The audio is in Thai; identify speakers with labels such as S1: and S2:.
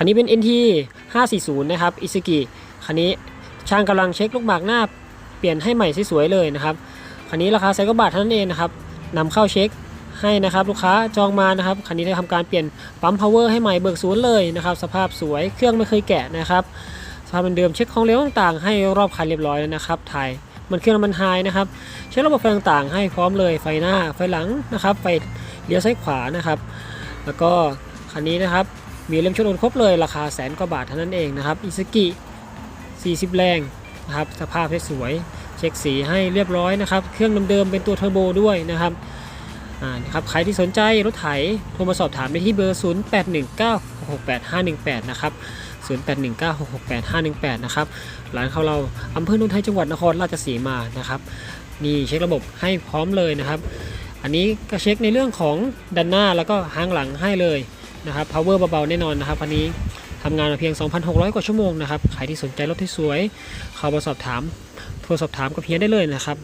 S1: คันนี้เป็น NT 540 นะครับอิซึกิคันนี้ช่างกำลังเช็คลูกหมากหน้าเปลี่ยนให้ใหม่สวยๆเลยนะครับคันนี้ราคาแสนกว่าบาทเท่านั้นเองนะครับนำเข้าเช็คให้นะครับลูกค้าจองมานะครับคันนี้ได้ทำการเปลี่ยนปั๊มพาวเวอร์ให้ใหม่เบิกศูนย์เลยนะครับสภาพสวยเครื่องไม่เคยแกะนะครับสภาพเดิมเช็คของเหลวต่างๆให้รอบคันเรียบร้อยแล้วนะครับถ่ายมันเครื่องมันไฮนะครับเช็คระบบไฟต่างๆ ให้พร้อมเลยไฟหน้าไฟหลังนะครับไฟเลี้ยวซ้ายขวานะครับ แล้วก็คันนี้นะครับ มีเล่มชุดโอนครบเลยราคาแสนกว่าบาทเท่านั้นเองนะครับอิซ u กิ40 แรงนะครับสภาพสวยเช็คสีให้เรียบร้อยนะครับ เครื่องเดิมๆเป็นตัวเทอร์โบด้วยนะครับอ่านะครับใครที่สนใจรถไถโทรมาสอบถามได้ที่เบอร์ 081968518 นะครับ 081968518 นะครับร้านเขาเราอำเภอโนนไทยจังหวัดนครราชสีมานะครับนี่เช็คระบบให้พร้อมเลยนะครับ อันนี้ก็เช็คในเรื่องของดันหน้าแล้วก็หางหลังให้เลย นะครับ power เบาๆแน่นอนนะครับคันนี้ทำงานเพียง 2,600 กว่าชั่วโมงนะครับ ใครที่สนใจรถที่สวย เข้ามาสอบถาม โทรสอบถามกับเพียงได้เลยนะครับ